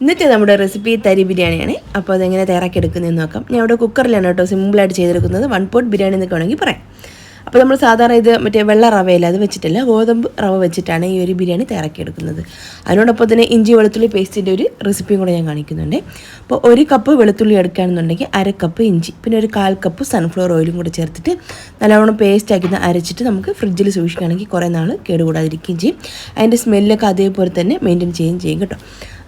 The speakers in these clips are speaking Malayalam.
ഇന്നത്തെ നമ്മുടെ റെസിപ്പി തരി ബിരിയാണിയാണ്. അപ്പോൾ അതെങ്ങനെ തയ്യാറാക്കി എടുക്കുന്നതെന്ന് നോക്കാം. ഞാൻ ഇവിടെ കുക്കറിലാണ് കേട്ടോ സിമ്പിളായിട്ട് ചെയ്തെടുക്കുന്നത്. വൺ പോട്ട് ബിരിയാണി എന്നൊക്കെ വേണമെങ്കിൽ പറയാം. അപ്പോൾ നമ്മൾ സാധാരണ ഇത് മറ്റേ വെള്ള റവയില്ല അത് വെച്ചിട്ടല്ല ഗോതമ്പ് റവ വെച്ചിട്ടാണ് ഈ ഒരു ബിരിയാണി തയ്യാറാക്കി എടുക്കുന്നത് അതിനോടൊപ്പം തന്നെ ഇഞ്ചി വെളുത്തുള്ളി പേസ്റ്റിന്റെ ഒരു റെസിപ്പിയും കൂടെ ഞാൻ കാണിക്കുന്നുണ്ട്. അപ്പോൾ ഒരു കപ്പ് വെളുത്തുള്ളി എടുക്കുകയാണെന്നുണ്ടെങ്കിൽ അര കപ്പ് ഇഞ്ചി പിന്നെ ഒരു കാൽ കപ്പ് സൺഫ്ലവർ ഓയിലും കൂടെ ചേർത്തിട്ട് നല്ലവണ്ണം പേസ്റ്റ് ആക്കി അരച്ചിട്ട് നമുക്ക് ഫ്രിഡ്ജിൽ സൂക്ഷിക്കുകയാണെങ്കിൽ കുറേ നാൾ കേടുകൂടാതിരിക്കുകയും ചെയ്യും. അതിന്റെ സ്മെല്ലൊക്കെ അതേപോലെ തന്നെ മെയിന്റെയിൻ ചെയ്യുകയും ചെയ്യും കേട്ടോ.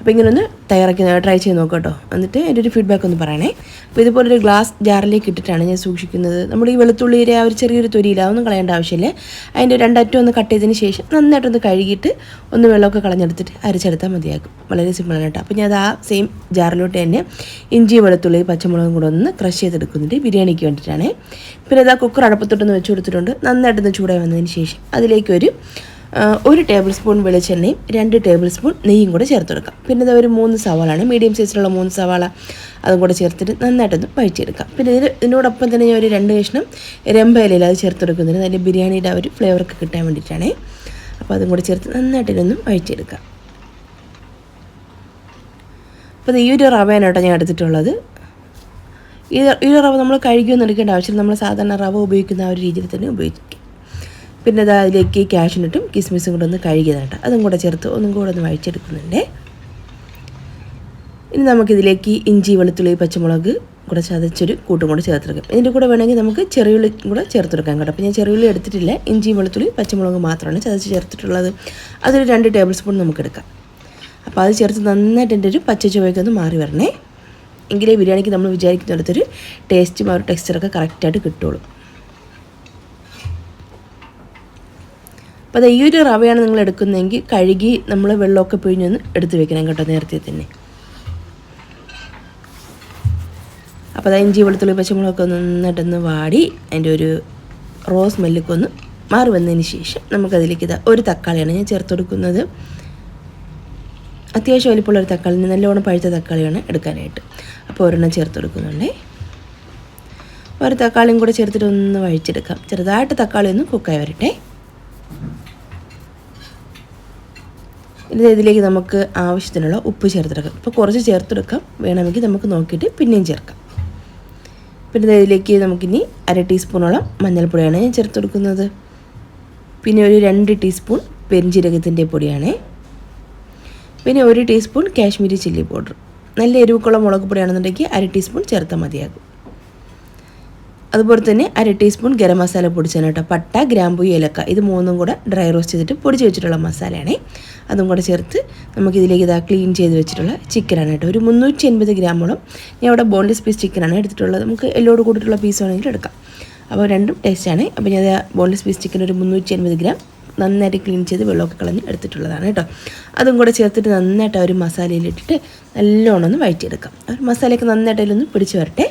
അപ്പോൾ ഇങ്ങനെ ഒന്ന് തയ്യാറാക്കി ട്രൈ ചെയ്ത് നോക്കാം കേട്ടോ എന്നിട്ട് എന്റെ ഒരു ഫീഡ്ബാക്ക് ഒന്ന് പറയണേ. അപ്പോൾ ഇതുപോലൊരു ഗ്ലാസ് ജാറിലേക്ക് ഇട്ടിട്ടാണ് ഞാൻ സൂക്ഷിക്കുന്നത്. നമ്മൾ ഈ വെളുത്തുള്ളിയുടെ ആ ഒരു ചെറിയൊരു തൊരിയില്ല അതൊന്നും കളയേണ്ട ആവശ്യമില്ല. അതിന്റെ രണ്ടറ്റം ഒന്ന് കട്ട് ചെയ്തതിന് ശേഷം നന്നായിട്ടൊന്ന് കഴുകിയിട്ട് ഒന്ന് വെള്ളമൊക്കെ കളഞ്ഞെടുത്തിട്ട് അരച്ചെടുത്താൽ മതിയാക്കും. വളരെ സിമ്പിളാണ് കേട്ടോ അപ്പോൾ ഞാൻ അത് ആ സെയിം ജാറിലോട്ട് തന്നെ ഇഞ്ചി വെളുത്തുള്ളി പച്ചമുളകും കൂടെ ഒന്ന് ക്രഷ് ചെയ്തെടുക്കുന്നുണ്ട്. ബിരിയാണിക്ക് വേണ്ടിയിട്ടാണ് പിന്നെ അത് ആ കുക്കർ അടപ്പത്തൊട്ടൊന്ന് വെച്ച് കൊടുത്തിട്ടുണ്ട്. നന്നായിട്ടൊന്ന് ചൂടായി വന്നതിന് ശേഷം അതിലേക്കൊരു ആ, ഒരു ടേബിൾ സ്പൂൺ വെളിച്ചെണ്ണയും രണ്ട് ടേബിൾ സ്പൂൺ നെയ്യും കൂടെ ചേർത്ത് കൊടുക്കാം. പിന്നെ ഇത് ഒരു മൂന്ന് സവാളാണ് മീഡിയം സൈസിലുള്ള മൂന്ന് സവാള അതും കൂടെ ചേർത്തിട്ട് നന്നായിട്ടൊന്ന് പഴിച്ചെടുക്കാം പിന്നെ ഇതിന് ഇതിനോടൊപ്പം തന്നെ ഞാൻ ഒരു രണ്ട് കഷ്ണം രമ്പയിലയിൽ അത് ചേർത്ത് കൊടുക്കുന്നതിന് അതിന്റെ ബിരിയാണിയുടെ ആ ഒരു ഫ്ലേവറൊക്കെ കിട്ടാൻ വേണ്ടിയിട്ടാണ്. അപ്പോൾ അതും കൂടെ ചേർത്ത് നന്നായിട്ട് പഴിച്ചെടുക്കാം അപ്പോൾ ഈ ഒരു റവയാണ് കേട്ടോ ഞാൻ എടുത്തിട്ടുള്ളത്. ഈ ഈ റവ നമ്മൾ കഴുകിയൊന്നും എടുക്കേണ്ട ആവശ്യമില്ല. നമ്മൾ സാധാരണ റവ ഉപയോഗിക്കുന്ന ആ ഒരു രീതിയിൽ തന്നെ ഉപയോഗിക്കും. പിന്നെ അത് അതിലേക്ക് ക്യാഷിനിട്ടും കിസ്മിസും കൂടെ ഒന്ന് കഴുകിയതാണ് അതും കൂടെ ചേർത്ത് ഒന്നും കൂടെ ഒന്ന് വഴിച്ചെടുക്കുന്നുണ്ട് ഇനി നമുക്കിതിലേക്ക് ഇഞ്ചി വെളുത്തുള്ളി പച്ചമുളക് കൂടെ ചതച്ചൊരു കൂട്ടും കൂടെ ചേർത്തെടുക്കാം ഇതിന്റെ കൂടെ വേണമെങ്കിൽ നമുക്ക് ചെറിയുള്ളി കൂടെ ചേർത്തെടുക്കാം കേട്ടോ. അപ്പോൾ ഞാൻ ചെറിയുള്ളി എടുത്തിട്ടില്ല. ഇഞ്ചി വെളുത്തുള്ളി പച്ചമുളക് മാത്രമാണ് ചതച്ച് ചേർത്തിട്ടുള്ളത്. അതൊരു രണ്ട് ടേബിൾ സ്പൂൺ നമുക്ക് എടുക്കാം. അപ്പോൾ അത് ചേർത്ത് നന്നായിട്ട് എന്റെ ഒരു പച്ച ചുവയൊക്കെ ഒന്ന് മാറി വരണേ. എങ്കിലേ ബിരിയാണിക്ക് നമ്മൾ വിചാരിക്കുന്നിടത്തൊരു ടേസ്റ്റും ആ ഒരു ടെക്സ്ചറൊക്കെ കറക്റ്റായിട്ട് കിട്ടുള്ളൂ. അപ്പോൾ അത് ഈ ഒരു റവയാണ് നിങ്ങൾ എടുക്കുന്നതെങ്കിൽ കഴുകി നമ്മൾ വെള്ളമൊക്കെ പിഴിഞ്ഞൊന്ന് എടുത്ത് വെക്കണം കേട്ടോ നേരത്തെ തന്നെ. അപ്പോൾ അത് ഇഞ്ചി വെളുത്തുള്ളി പച്ചമുളകൊക്കെ നന്നായിട്ടൊന്ന് വാടി അതിന്റെ ഒരു റോസ് സ്മെല്ലൊക്കെ ഒന്ന് മാറി വന്നതിന് ശേഷം നമുക്കതിലേക്ക് ഇതാ ഒരു തക്കാളിയാണ് ഞാൻ ചേർത്ത് കൊടുക്കുന്നത്. അത്യാവശ്യം വലിപ്പമുള്ള ഒരു തക്കാളി നല്ലോണം പഴുത്ത തക്കാളിയാണ് എടുക്കാനായിട്ട്. അപ്പോൾ ഒരെണ്ണം ചേർത്ത് കൊടുക്കുന്നുണ്ടേ. ഒരു തക്കാളിയും കൂടെ ചേർത്തിട്ട് ഒന്ന് വഴിച്ചെടുക്കാം ചെറുതായിട്ട് തക്കാളി ഒന്ന് കുക്കായി വരട്ടെ. ഇതിലേക്ക് നമുക്ക് ആവശ്യത്തിനുള്ള ഉപ്പ് ചേർത്തെടുക്കാം. ഇപ്പോൾ കുറച്ച് ചേർത്തെടുക്കാം. വേണമെങ്കിൽ നമുക്ക് നോക്കിയിട്ട് പിന്നെയും ചേർക്കാം. പിന്നെ ഇതിലേക്ക് നമുക്കിനി അര ടീസ്പൂണോളം മഞ്ഞൾപ്പൊടിയാണ് ഞാൻ ചേർത്ത് കൊടുക്കുന്നത് പിന്നെ ഒരു രണ്ട് ടീസ്പൂൺ പെരിഞ്ചീരകത്തിന്റെ പൊടിയാണ്. പിന്നെ ഒരു ടീസ്പൂൺ കാശ്മീരി ചില്ലി പൗഡർ. നല്ല എരിവുക്കുള്ള മുളക് പൊടിയാണെന്നുണ്ടെങ്കിൽ അര ടീസ്പൂൺ ചേർത്താൽ മതിയാകും. അതുപോലെ തന്നെ അര ടീസ്പൂൺ ഗരം മസാല പൊടിച്ചാണ് കേട്ടോ. പട്ട ഗ്രാമ്പു ഏലക്ക ഇത് മൂന്നും കൂടെ ഡ്രൈ റോസ്റ്റ് ചെയ്തിട്ട് പൊടിച്ച് വെച്ചിട്ടുള്ള മസാലയാണ്. അതും കൂടെ ചേർത്ത് നമുക്കിതിലേക്ക് ഇതാ ക്ലീൻ ചെയ്ത് വെച്ചിട്ടുള്ള ചിക്കനാണ് കേട്ടോ. ഒരു മുന്നൂറ്റി എൺപത് ഗ്രാമോളം ഞാൻ ഇവിടെ ബോൺലെസ് പീസ് ചിക്കനാണ് എടുത്തിട്ടുള്ളത്. നമുക്ക് എല്ലോട് കൂടിയിട്ടുള്ള പീസ് വേണമെങ്കിൽ എടുക്കാം. അപ്പോൾ രണ്ടും ടേസ്റ്റാണ് അപ്പോൾ ഞാൻ ബോൺലെസ് പീസ് ചിക്കൻ ഒരു മുന്നൂറ്റി എൺപത് ഗ്രാം നന്നായിട്ട് ക്ലീൻ ചെയ്ത് വെള്ളമൊക്കെ കളഞ്ഞ് എടുത്തിട്ടുള്ളതാണ് കേട്ടോ. അതും കൂടെ ചേർത്തിട്ട് നന്നായിട്ട് ആ ഒരു മസാലയിലിട്ടിട്ട് നല്ലോണം ഒന്ന് വഴറ്റിയെടുക്കാം. ആ ഒരു മസാലയൊക്കെ നന്നായിട്ട് അതിലൊന്ന് പിടിച്ച് വരട്ടെ.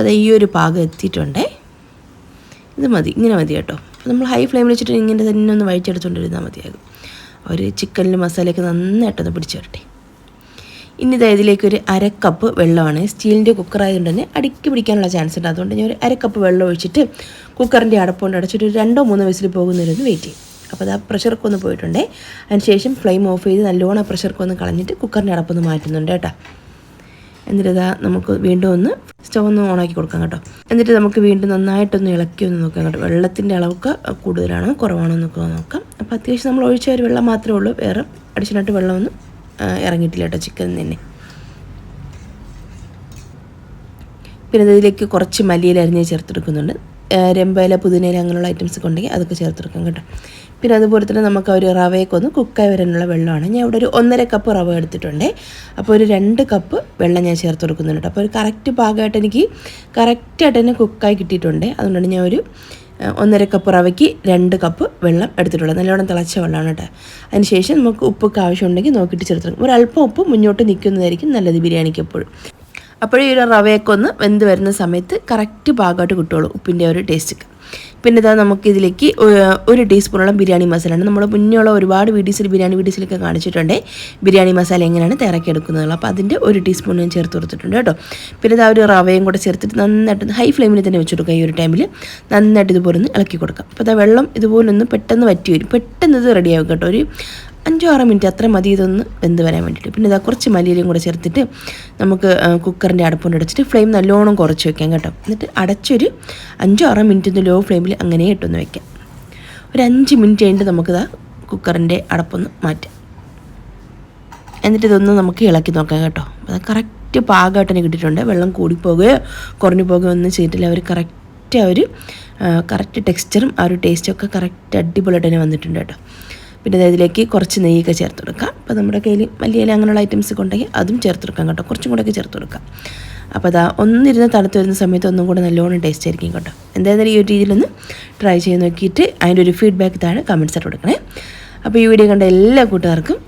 അപ്പോൾ അത് ഈ ഒരു പാകം എത്തിയിട്ടുണ്ടേ. ഇത് മതി ഇങ്ങനെ മതി കേട്ടോ. അപ്പോൾ നമ്മൾ ഹൈ ഫ്ലെയിമിൽ വെച്ചിട്ട് ഇങ്ങനെ തന്നെ ഒന്ന് വഴിച്ചെടുത്തുകൊണ്ടിരുന്നാൽ മതിയാകും. ഒരു ചിക്കനിൽ മസാലയൊക്കെ നന്നായിട്ടൊന്ന് പിടിച്ചു വരട്ടെ. ഇനി ഇതാ ഇതിലേക്ക് ഒരു അര കപ്പ് വെള്ളമാണ്. സ്റ്റീലിന്റെ കുക്കറായതുകൊണ്ട് തന്നെ അടുക്കി പിടിക്കാനുള്ള ചാൻസ് ഉണ്ട്. അതുകൊണ്ട് ഞാൻ ഒരു അര കപ്പ് വെള്ളം ഒഴിച്ചിട്ട് കുക്കറിന്റെ അടപ്പുകൊണ്ട് അടച്ചിട്ട് ഒരു രണ്ടോ മൂന്നോ വിസിൽ പോകുന്നതിനൊന്ന് വെയിറ്റ് ചെയ്യും. അപ്പോൾ അത് ആ പ്രഷർക്ക് ഒന്ന് പോയിട്ടുണ്ടേ. അതിനുശേഷം ഫ്ലെയിം ഓഫ് ചെയ്ത് നല്ലോണം പ്രഷർക്ക് ഒന്ന് കളഞ്ഞിട്ട് കുക്കറിന്റെ അടപ്പൊന്ന് മാറ്റുന്നുണ്ട് കേട്ടോ. എന്നിട്ട് ഇതാ നമുക്ക് വീണ്ടും ഒന്ന് സ്റ്റവ് ഒന്ന് ഓണാക്കി കൊടുക്കാം കേട്ടോ. എന്നിട്ട് നമുക്ക് വീണ്ടും നന്നായിട്ടൊന്ന് ഇളക്കി ഒന്ന് നോക്കാം കേട്ടോ. വെള്ളത്തിന്റെ അളവൊക്കെ കൂടുതലാണോ കുറവാണോ എന്നൊക്കെ നോക്കാം. അപ്പോൾ അത്യാവശ്യം നമ്മൾ ഒഴിച്ച ഒരു വെള്ളം മാത്രമേ ഉള്ളൂ. വേറെ അഡീഷനായിട്ട് വെള്ളമൊന്നും ഇറങ്ങിയിട്ടില്ല കേട്ടോ ചിക്കൻ തന്നെ. പിന്നെ ഇതിലേക്ക് കുറച്ച് മല്ലിയിലരിഞ്ഞ് ചേർത്തെടുക്കുന്നുണ്ട്. രമ്പയില പുതിനയില അങ്ങനെയുള്ള ഐറ്റംസ് ഒക്കെ ഉണ്ടെങ്കിൽ അതൊക്കെ ചേർത്തെടുക്കാം കേട്ടോ. പിന്നെ അതുപോലെ തന്നെ നമുക്ക് ഒരു റവയൊക്കെ ഒന്ന് കുക്കായി വരാനുള്ള വെള്ളമാണ്. ഞാൻ ഇവിടെ ഒരു ഒന്നര കപ്പ് റവ എടുത്തിട്ടുണ്ട്. അപ്പോൾ ഒരു രണ്ട് കപ്പ് വെള്ളം ഞാൻ ചേർത്ത് കൊടുക്കുന്നുണ്ട് അപ്പോൾ ഒരു കറക്റ്റ് ഭാഗമായിട്ട് എനിക്ക് കറക്റ്റായിട്ട് തന്നെ കുക്കായി കിട്ടിയിട്ടുണ്ട്. അതുകൊണ്ടാണ് ഞാൻ ഒരു ഒന്നര കപ്പ് റവയ്ക്ക് രണ്ട് കപ്പ് വെള്ളം എടുത്തിട്ടുള്ളത്. നല്ലോണം തിളച്ച വെള്ളമാണ് കേട്ടോ. അതിനുശേഷം നമുക്ക് ഉപ്പൊക്കെ ആവശ്യമുണ്ടെങ്കിൽ നോക്കിയിട്ട് ചേർത്ത് ഒരു അല്പം ഉപ്പ് മുന്നോട്ട് നിൽക്കുന്നതായിരിക്കും നല്ലത് ബിരിയാണിക്ക് എപ്പോഴും. അപ്പോഴേ ഒരു റവയൊക്കെ ഒന്ന് വെന്ത് വരുന്ന സമയത്ത് കറക്റ്റ് പാകമായിട്ട് കിട്ടുള്ളൂ ഉപ്പിന്റെ ഒരു ടേസ്റ്റ് പിന്നെ ഇതാ നമുക്കിതിലേക്ക് ഒരു ടീസ്പൂണോളം ബിരിയാണി മസാലയാണ്. നമ്മൾ മുന്നേയുള്ള ഒരുപാട് വീഡിയോസിൽ ബിരിയാണി വീഡിയോസിലൊക്കെ കാണിച്ചിട്ടുണ്ട്. ബിരിയാണി മസാല എങ്ങനെയാണ് തയ്യാറാക്കി എടുക്കുന്നത് അപ്പോൾ അതിന്റെ ഒരു ടീസ്പൂൺ ഞാൻ ചേർത്ത് കൊടുത്തിട്ടുണ്ട് കേട്ടോ. പിന്നെ ഇതാ ഒരു റവയും കൂടെ ചേർത്തിട്ട് നന്നായിട്ട് ഹൈ ഫ്ലെയിമിൽ തന്നെ വെച്ച് കൊടുക്കുക ഈ ഒരു ടൈമിൽ നന്നായിട്ട് ഇതുപോലെ ഒന്ന് ഇളക്കി കൊടുക്കാം. അപ്പോൾ ഇതാ വെള്ളം ഇതുപോലെ ഒന്ന് പെട്ടെന്ന് വറ്റി വരും. പെട്ടെന്ന് ഇത് റെഡിയാവും കേട്ടോ. ഒരു അഞ്ചോ ആറോ മിനിറ്റ് അത്ര മതി ഇതൊന്ന് വെന്ത് വരാൻ വേണ്ടിയിട്ട്. പിന്നെ ഇതാ കുറച്ച് മല്ലിയിലും കൂടെ ചേർത്തിട്ട് നമുക്ക് കുക്കറിന്റെ അടുപ്പുകൊണ്ട് അടച്ചിട്ട് ഫ്ലെയിം നല്ലോണം കുറച്ച് വെക്കാം കേട്ടോ. എന്നിട്ട് അടച്ചൊരു അഞ്ചോ ആറോ മിനിറ്റ് ഒന്ന് ലോ ഫ്ലെയിമിൽ അങ്ങനെ ഇട്ടൊന്ന് വെക്കാം. ഒരു അഞ്ച് മിനിറ്റ് കഴിഞ്ഞിട്ട് നമുക്കിതാ കുക്കറിന്റെ അടപ്പൊന്ന് മാറ്റാം. എന്നിട്ട് ഇതൊന്ന് നമുക്ക് ഇളക്കി നോക്കാം കേട്ടോ. അത് കറക്റ്റ് പാകമായിട്ട് തന്നെ കിട്ടിയിട്ടുണ്ട്. വെള്ളം കൂടിപ്പോകുകയോ കുറഞ്ഞു പോകുകയോ ഒന്നും ചെയ്തിട്ടില്ല. അവർ കറക്റ്റ് ആ ഒരു കറക്റ്റ് ടെക്സ്ചറും ആ ഒരു ടേസ്റ്റും ഒക്കെ കറക്റ്റ് അടിപൊളിയായിട്ട് തന്നെ വന്നിട്ടുണ്ട് കേട്ടോ. പിന്നെ ഇതിലേക്ക് കുറച്ച് നെയ്യൊക്കെ ചേർത്ത് കൊടുക്കാം. അപ്പോൾ നമ്മുടെ കയ്യിൽ മല്ലിയില അങ്ങനെയുള്ള ഐറ്റംസ് ഒക്കെ ഉണ്ടെങ്കിൽ അതും ചേർത്ത് കൊടുക്കാം കേട്ടോ. കുറച്ചും കൂടെയൊക്കെ ചേർത്ത് കൊടുക്കാം. അപ്പോൾ അതാ ഒന്നിരുന്ന് തണുത്ത് വരുന്ന സമയത്ത് ഒന്നും കൂടെ നല്ലോണം ടേസ്റ്റ് ആയിരിക്കും കേട്ടോ. എന്തായാലും ഈ ഒരു രീതിയിലൊന്ന് ട്രൈ ചെയ്ത് നോക്കിയിട്ട് അതിന്റെ ഒരു ഫീഡ്ബാക്ക് താഴെ കമൻസ് ആയിട്ട് കൊടുക്കണേ. അപ്പോൾ ഈ വീഡിയോ കണ്ട എല്ലാ കൂട്ടുകാർക്കും